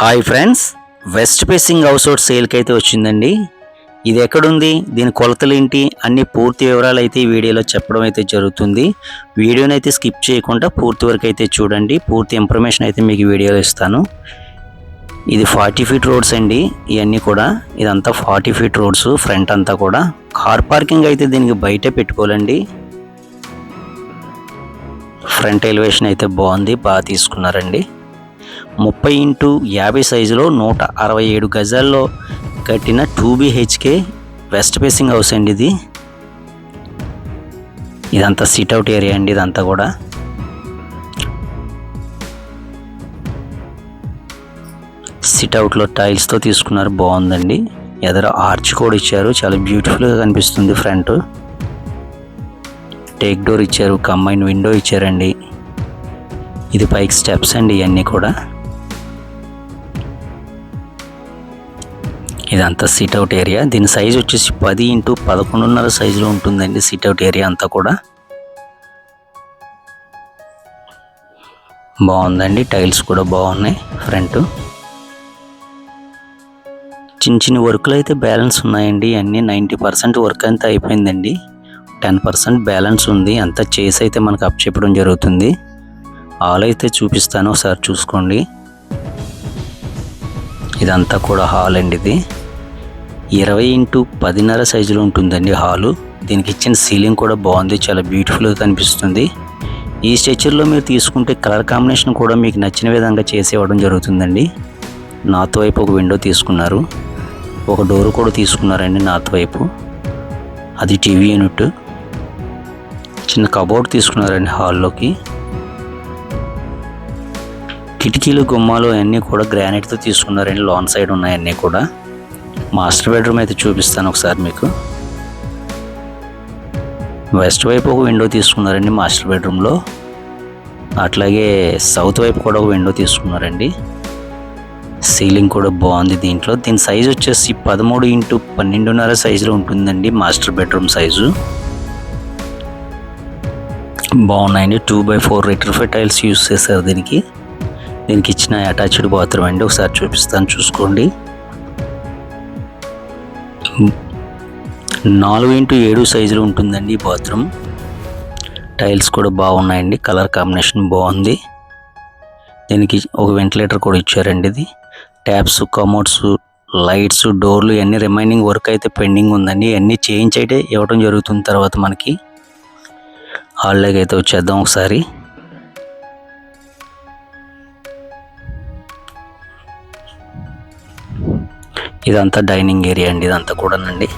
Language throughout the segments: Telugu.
Hi friends west facing house out సేల్కి అయితే వచ్చిందండి. ఇది ఎక్కడుంది దీని కొలతలు ఏంటి అన్ని పూర్తి వివరాలు అయితే ఈ వీడియోలో చెప్పడం అయితే జరుగుతుంది. వీడియోని అయితే స్కిప్ చేయకుండా పూర్తి వరకు అయితే చూడండి పూర్తి ఇన్ఫర్మేషన్ అయితే మీకు వీడియోలో ఇస్తాను. ఇది ఫార్టీ ఫీట్ రోడ్స్ అండి ఇవన్నీ కూడా ఇదంతా ఫార్టీ ఫీట్ రోడ్స్ ఫ్రంట్ అంతా కూడా. కార్ పార్కింగ్ అయితే దీనికి బయటే పెట్టుకోవాలండి. ఫ్రంట్ ఎలివేషన్ అయితే బాగుంది బాగా తీసుకున్నారండి. ముప్పై ఇంటూ యాభై సైజులో నూట అరవై ఏడు గజాల్లో కట్టిన two BHK west facing house అండి ఇది. ఇదంతా సిట్అవుట్ ఏరియా అండి ఇదంతా కూడా. సిట్అవుట్లో టైల్స్తో తీసుకున్నారు బాగుందండి. ఎదర ఆర్చ్ కూడా ఇచ్చారు చాలా బ్యూటిఫుల్గా కనిపిస్తుంది ఫ్రంట్ టేక్ డోర్ ఇచ్చారు కంబైన్ విండో ఇచ్చారండి. ఇది పైకి స్టెప్స్ అండి ఇవన్నీ కూడా. ఇదంతా సిట్అవుట్ ఏరియా దీని సైజ్ వచ్చేసి పది ఇంటూ పదకొండున్నర సైజులో ఉంటుందండి సిట్అవుట్ ఏరియా అంతా కూడా. బాగుందండి. టైల్స్ కూడా బాగున్నాయి. ఫ్రంట్ చిన్న చిన్న వర్కులు అయితే బ్యాలెన్స్ ఉన్నాయండి. అన్నీ నైంటీ పర్సెంట్ వర్క్ అంతా అయిపోయిందండి. టెన్ పర్సెంట్ బ్యాలెన్స్ ఉంది. అంతా చేసి అయితే మనకు అప్ చెప్పడం జరుగుతుంది. హాల్ అయితే చూపిస్తాను. ఒకసారి చూసుకోండి. ఇదంతా కూడా హాల్ అండి ఇది. ఇరవై ఇంటూ పదిన్నర సైజులో ఉంటుందండి హాలు. దీనికి ఇచ్చిన సీలింగ్ కూడా బాగుంది చాలా బ్యూటిఫుల్గా కనిపిస్తుంది. ఈ స్ట్రక్చర్లో మీరు తీసుకుంటే కలర్ కాంబినేషన్ కూడా మీకు నచ్చిన విధంగా చేసి ఇవ్వడం జరుగుతుందండి. నార్త్ వైపు ఒక విండో తీసుకున్నారు. ఒక డోర్ కూడా తీసుకున్నారండి నార్త్ వైపు. అది టీవీ యూనిట్. చిన్న కబోర్డ్ తీసుకున్నారండి హాల్లోకి. కిటికీలు గుమ్మాలు అన్నీ కూడా గ్రానైట్తో తీసుకున్నారండి లాన్ సైడ్ ఉన్నాయన్నీ కూడా. మాస్టర్ బెడ్రూమ్ అయితే చూపిస్తాను ఒకసారి మీకు. వెస్ట్ వైపు ఒక విండో తీసుకున్నారండి మాస్టర్ బెడ్రూమ్లో. అట్లాగే సౌత్ వైపు కూడా ఒక విండో తీసుకున్నారండి. సీలింగ్ కూడా బాగుంది దీంట్లో. దీని సైజు వచ్చేసి పదమూడు ఇంటూ పన్నెండున్నర సైజులో ఉంటుందండి మాస్టర్ బెడ్రూమ్ సైజు. బాగున్నాయండి. టూ బై ఫోర్ రిటర్ టైల్స్ యూస్ చేశారు దీనికి. దీనికి ఇచ్చిన అటాచ్డ్ బాత్రూమ్ అండి. ఒకసారి చూపిస్తాను చూసుకోండి. నాలుగు ఇంటూ ఏడు సైజులో ఉంటుందండి ఈ బాత్రూమ్. టైల్స్ కూడా బాగున్నాయండి కలర్ కాంబినేషన్ బాగుంది. దీనికి ఒక వెంటిలేటర్ కూడా ఇచ్చారండి ఇది. ట్యాప్స్ కమోడ్స్ లైట్స్ డోర్లు ఇవన్నీ రిమైనింగ్ వర్క్ అయితే పెండింగ్ ఉందండి. ఇవన్నీ చేంజ్ అయితే ఇవ్వడం జరుగుతుంది తర్వాత మనకి. హాల్లోకి అయితే వచ్చేద్దాం ఒకసారి. ఇదంతా డైనింగ్ ఏరియా అండి ఇదంతా కూడానండి.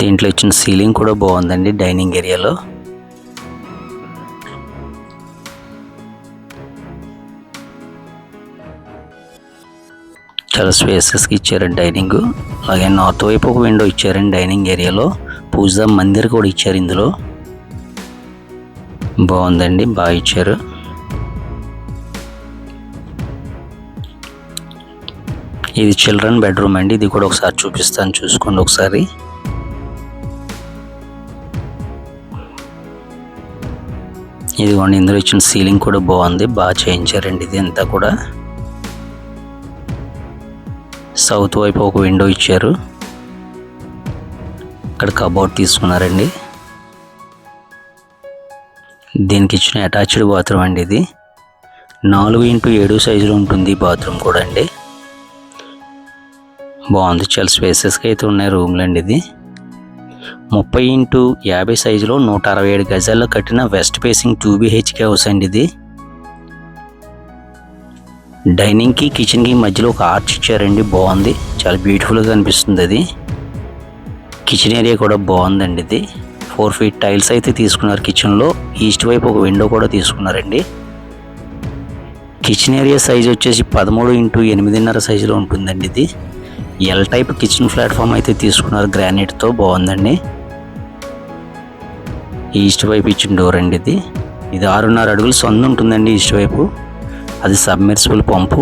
దీంట్లో ఇచ్చిన సీలింగ్ కూడా బాగుందండి డైనింగ్ ఏరియాలో. చాలా స్పేసెస్కి ఇచ్చారండి డైనింగ్. అలాగే నార్త్ వైపు ఒక విండో ఇచ్చారండి డైనింగ్ ఏరియాలో. పూజ మందిర్ కూడా ఇచ్చారు ఇందులో. బాగుందండి బాగా ఇచ్చారు. ఇది చిల్డ్రన్ బెడ్రూమ్ అండి. ఇది కూడా ఒకసారి చూపిస్తాను చూసుకోండి ఒకసారి. ఇదిగోండి ఇందులో ఇచ్చిన సీలింగ్ కూడా బాగుంది. బాగా చేయించారండి ఇది అంతా కూడా. సౌత్ వైపు ఒక విండో ఇచ్చారు. ఇక్కడ కబోర్డ్ తీసుకున్నారండి. దీనికి ఇచ్చిన అటాచ్డ్ బాత్రూమ్ అండి ఇది. నాలుగు ఇంటూ ఏడు సైజులో ఉంటుంది బాత్రూమ్ కూడా అండి. బాగుంది. చాలా స్పేసెస్గా అయితే ఉన్నాయి రూమ్లు అండి ఇది. ముప్పై ఇంటూ యాభై సైజులో నూట అరవై ఏడు గజాల్లో కట్టిన west facing two BHK house అండి ఇది. డైనింగ్కి కిచెన్కి మధ్యలో ఒక ఆర్చ్ ఇచ్చారండి. బాగుంది. చాలా బ్యూటిఫుల్గా కనిపిస్తుంది అది. కిచెన్ ఏరియా కూడా బాగుందండి ఇది. ఫోర్ ఫీట్ టైల్స్ అయితే తీసుకున్నారు కిచెన్లో ఈస్ట్ వైపు ఒక విండో కూడా తీసుకున్నారండి. కిచెన్ ఏరియా సైజ్ వచ్చేసి పదమూడు ఇంటూ ఎనిమిదిన్నర సైజులో ఉంటుందండి ఇది. ఎల్ టైప్ కిచెన్ ప్లాట్ఫామ్ అయితే తీసుకున్నారు. గ్రానైట్తో బాగుందండి. ఈస్ట్ వైపు ఇచ్చిన డోర్ అండి ఇది. ఇది ఆరున్నర అడుగులు సొంత ఉంటుందండి ఈస్ట్ వైపు. అది సబ్మెర్సిబుల్ పంపు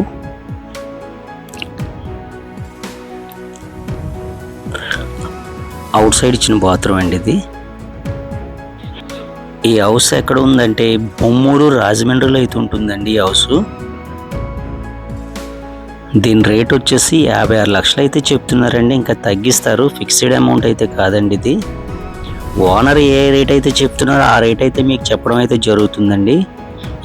అవుట్ సైడ్ ఇచ్చిన బాత్రూమ్ అండి ఇది. ఈ హౌస్ ఎక్కడ ఉందంటే బొమ్మూరు రాజమండ్రిలో అయితే ఉంటుందండి ఈ హౌస్ దీని రేట్ వచ్చేసి యాభై ఆరు లక్షలు అయితే చెప్తున్నారండి. ఇంకా తగ్గిస్తారు. ఫిక్స్డ్ అమౌంట్ అయితే కాదండి ఇది. ఓనర్ ఏ రేట్ అయితే చెప్తున్నారో ఆ రేట్ అయితే మీకు చెప్పడం అయితే జరుగుతుందండి.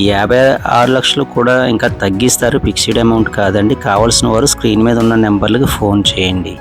యాభై ఆరు లక్షలు కూడా ఇంకా తగ్గిస్తారు. ఫిక్స్డ్ అమౌంట్ కాదండి. కావాల్సిన వారు స్క్రీన్ మీద ఉన్న నెంబర్లకు ఫోన్ చేయండి.